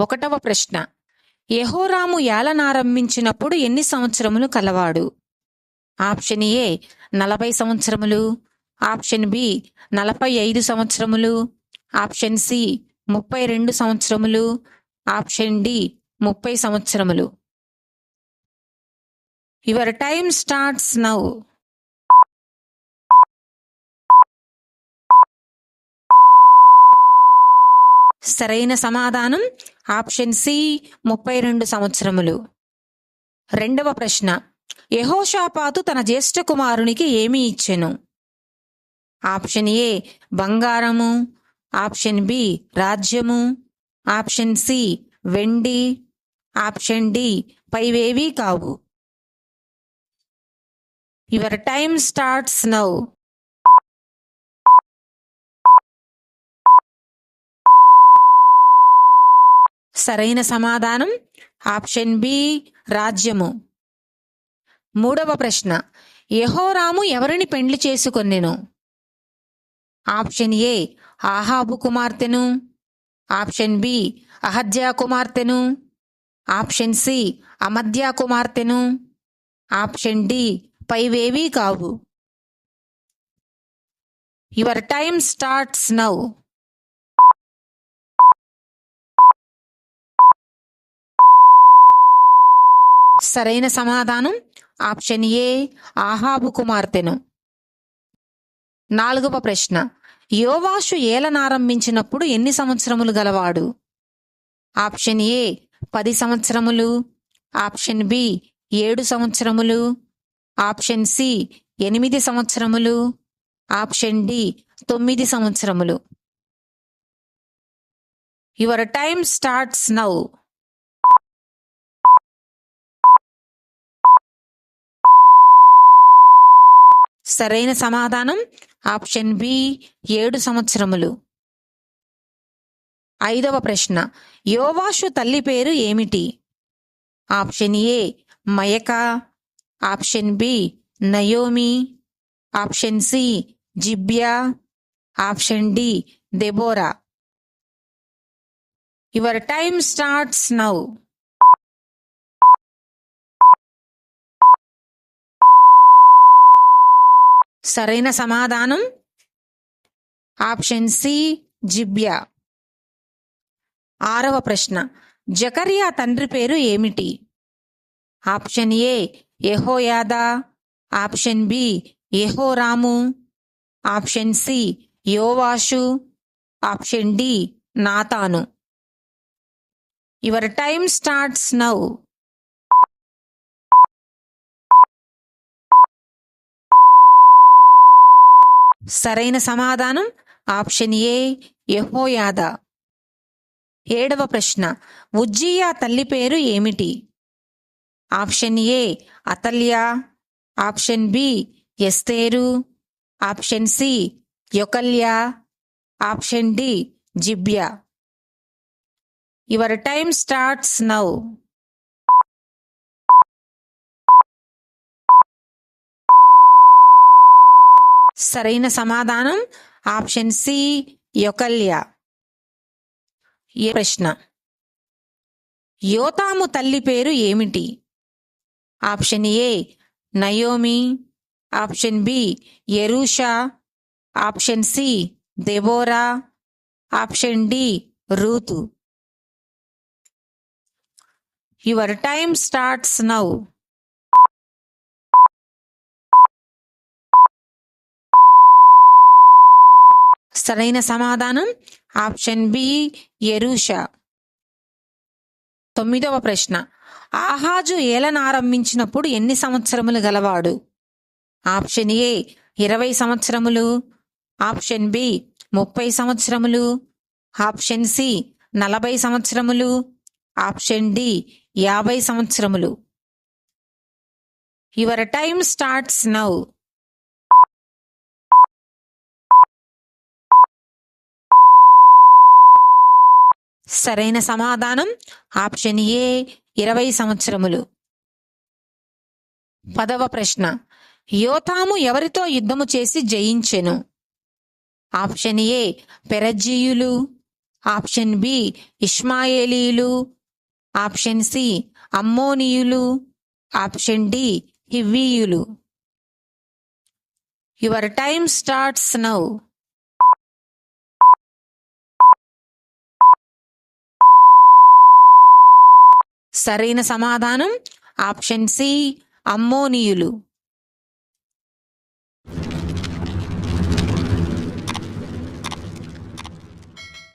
ఒకటవ ప్రశ్న. యహోరాము ఏలనారంభించినప్పుడు ఎన్ని సంవత్సరములు కలవాడు? ఆప్షన్ ఏ నలభై సంవత్సరములు. ఆప్షన్ బి నలభై ఐదు సంవత్సరములు. ఆప్షన్ సి ముప్పై రెండు సంవత్సరములు. ఆప్షన్ డి ముప్పై సంవత్సరములు. యువర్ టైమ్ స్టార్ట్స్ నౌ సరైన సమాధానం? ఆప్షన్ సి ముప్పై రెండు సంవత్సరములు. రెండవ ప్రశ్న. యహోషాపాతు తన జ్యేష్ఠ కుమారునికి ఏమి ఇచ్చెను? ఆప్షన్ ఏ బంగారము. ఆప్షన్ బి రాజ్యము. ఆప్షన్ సి వెండి. ఆప్షన్ డి పైవేవీ కావు. Your time starts now. సరైన సమాధానం? ఆప్షన్ బి రాజ్యము. మూడవ ప్రశ్న. యహోరాము ఎవరిని పెండ్లి చేసుకొన్నెను ఆప్షన్ ఏ ఆహాబు కుమార్తెను. ఆప్షన్ బి అహద్యా కుమార్తెను. ఆప్షన్ సి అమద్యా కుమార్తెను. ఆప్షన్ డి పైవేవీ కావు. Your time starts now. సరైన సమాధానం ఆప్షన్ ఏ ఆహాబు కుమార్తెను. నాలుగవ ప్రశ్న. యోవాషు ఏలనారంభించినప్పుడు ఎన్ని సంవత్సరములు గలవాడు? ఆప్షన్ ఏ పది సంవత్సరములు. ఆప్షన్ బి ఏడు సంవత్సరములు. ఆప్షన్ సి ఎనిమిది సంవత్సరములు. ఆప్షన్ డి తొమ్మిది సంవత్సరములు. Your time starts now. సరైన సమాధానం? ఆప్షన్ బి ఏడు సంవత్సరములు. ఐదవ ప్రశ్న. యోవాషు తల్లి పేరు ఏమిటి? Option A మయక. Option B Naomi. Option C Zibiah. Option D Deborah. Your time starts now. సరైన సమాధానం? Option C Zibiah. ఆరవ ప్రశ్న. జకరియా తండ్రి పేరు ఏమిటి? ఆప్షన్ ఏ యహోయాదా. ఆప్షన్ బి యహోరాము. ఆప్షన్ సి యోవాషు. Option D Nathan. Your time starts now. సరైన సమాధానం? ఆప్షన్ ఏ యహోయాద. ఏడవ ప్రశ్న ఉజ్జియా తల్లి పేరు ఏమిటి? Option A Athaliah. Option B Esther. Option C యొకల్యా. Option D Zibiah. Your time starts now. సరైన సమాధానం? ఆప్షన్ సి యొకల్య. ఈ ప్రశ్న. యోతాము తల్లి పేరు ఏమిటి? Option A Naomi. Option B Jerusha. Option C Deborah. Option D Ruth. Your time starts now. సరైన సమాధానం? Option B Jerusha. తొమ్మిదవ ప్రశ్న. ఆహాజు ఏలనారంభించినప్పుడు ఎన్ని సంవత్సరములు గలవాడు? ఆప్షన్ ఏ ఇరవై సంవత్సరములు. ఆప్షన్ బి ముప్పై సంవత్సరములు. ఆప్షన్ సి నలభై సంవత్సరములు. ఆప్షన్ డి యాభై సంవత్సరములు. Your time starts now. సరైన సమాధానం? ఆప్షన్ ఏ ఇరవై సంవత్సరములు. పదవ ప్రశ్న. యోతాము ఎవరితో యుద్ధము చేసి జయించెను? ఆప్షన్ ఏ పెరజీయులు ఆప్షన్ బి ఇష్మాయేలీలు ఆప్షన్ సి అమ్మోనియులు. Option D హివ్వీయులు. Your time starts now. సరైన సమాధానం. Option C అమ్మోనియులు.